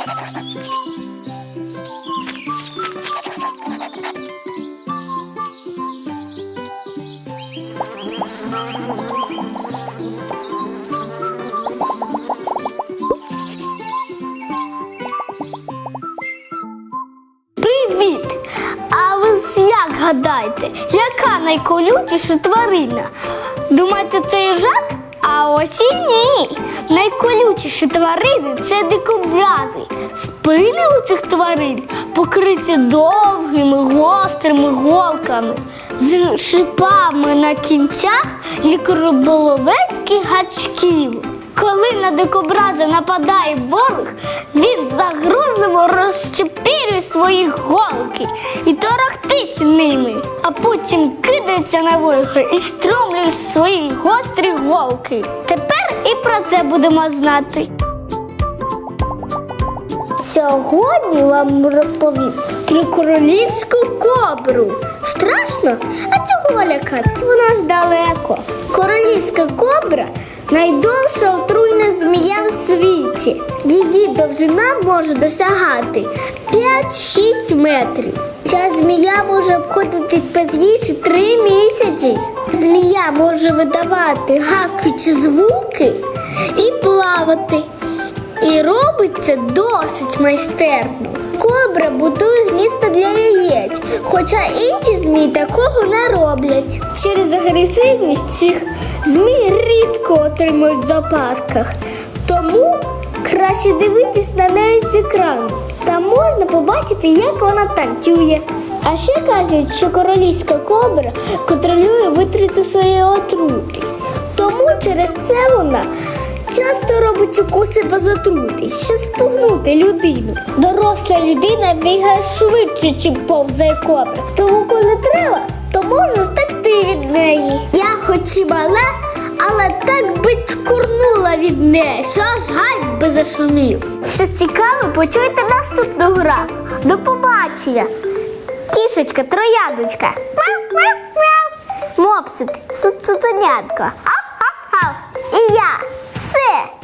Привіт! А ви як гадаєте, яка найколючіша тварина? Думаєте, це їжак? А ось і ні. Найколючіші тварини це дикобрази. Спини у цих тварин покриті довгими гострими голками з шипами на кінцях як риболовецьких гачків. Коли на дикобраза нападає ворог, він загрозливо розчепірює свої голки і торохтить ними, а потім кидається на ворога і стромлює свої гострі голки. І про це будемо знати. Сьогодні вам розповім про королівську кобру. Страшно? А чого лякатись? Вона ж далеко. Королівська кобра найдовша отруйна змія в світі. Її довжина може досягати 5-6 метрів. Ця змія може обходитись без їжі 3 місяці. Змія може видавати гавкючі звуки і плавати. І робить це досить майстерно. Кобра будує гнізда для яєць, хоча інші змії такого не роблять. Через агресивність цих змій рідко отримують в зоопарках. Тому краще дивитись на неї з екрану. Там можна побачити, як вона танцює. А ще кажуть, що королівська кобра контролює витрату своєї отрути. Тому через це вона часто робить укуси без отрути, щоб спугнути людину. Доросла людина бігає швидше, чим повзає кобра. Тому, коли треба, то може втекти від неї. Я хоч і мала, але так би чкурнула від неї, що аж гай би зашумів. Щось цікаве почуєте наступного разу. До побачення. Кішечка, трояндочка. Мопсик, цуценятко. Ап-ап-ап. І я. Все.